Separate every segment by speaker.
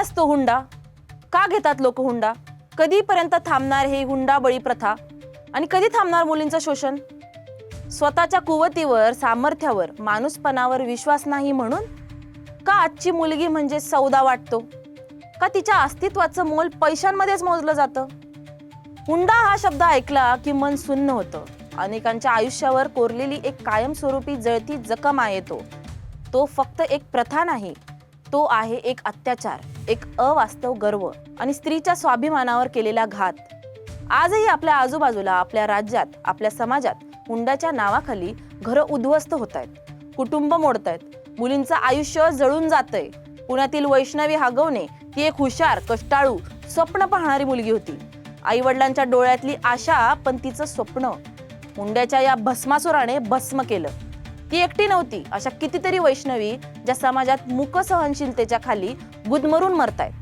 Speaker 1: असतो हुंडा? का घेतात लोक हुंडा? कधीपर्यंत थांबणार हे हुंडा बळी प्रथा? आणि कधी थांबणार मुलींचं शोषण? स्वतःच्या कुवतीवर सामर्थ्यावर माणूसपणावर विश्वास नाही म्हणून? का आजची मुलगी म्हणजे सौदा वाटतो? का तिच्या अस्तित्वाचं मोल पैशांमध्येच मोजलं जातं? हुंडा हा शब्द ऐकला की मन सुन्न होतं. अनेकांच्या आयुष्यावर कोरलेली एक कायमस्वरूपी जळती जखम आहे तो. तो फक्त एक प्रथा नाही तो आहे एक अत्याचार एक अवास्तव गर्व आणि स्त्रीच्या स्वाभिमानावर केलेला घात. आजही आपल्या आजूबाजूला आपल्या राज्यात आपल्या समाजात हुंडाच्या नावाखाली घरं उद्ध्वस्त होत आहेत कुटुंब मोडत आहेत मुलींचं आयुष्य जळून जातंय. पुण्यातील वैष्णवी हागवणे ती एक हुशार कष्टाळू स्वप्न पाहणारी मुलगी होती. आई वडिलांच्या डोळ्यातली आशा पण तिचं स्वप्न. हुंड्याच्या या भस्मासुराने भस्म केलं. ती एकटी नव्हती. अशा कितीतरी वैष्णवी ज्या समाजात मुक सहनशीलतेच्या खाली गुदमरून मरतायत.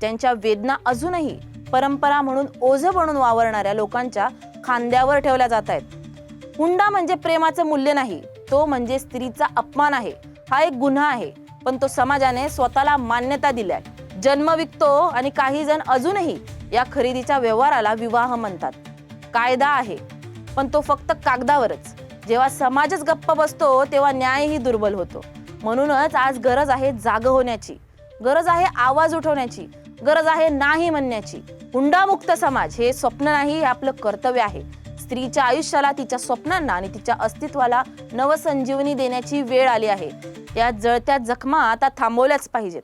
Speaker 1: त्यांच्या वेदना अजूनही परंपरा म्हणून ओझं बनून वावरणाऱ्या लोकांच्या खांद्यावर ठेवल्या जात आहेत हुंडा म्हणजे प्रेमाचं मूल्य नाही तो म्हणजे स्त्रीचा अपमान आहे. हा एक गुन्हा आहे पण तो समाजाने स्वतःला मान्यता दिलाय. जन्म विकतो आणि काही जण अजूनही या खरेदीच्या व्यवहाराला विवाह म्हणतात. कायदा आहे पण तो फक्त कागदावरच. जेव्हा समाजच गप्प बसतो तेव्हा न्यायही दुर्बल होतो. म्हणूनच आज गरज आहे जाग होण्याची. गरज आहे आवाज उठवण्याची. गरज आहे नाही म्हणण्याची. हुंडामुक्त समाज हे स्वप्न नाही हे आपलं कर्तव्य आहे. स्त्रीच्या आयुष्याला तिच्या स्वप्नांना आणि तिच्या अस्तित्वाला नवसंजीवनी देण्याची वेळ आली आहे. या जळत्या जखमा आता थांबवल्याच पाहिजेत.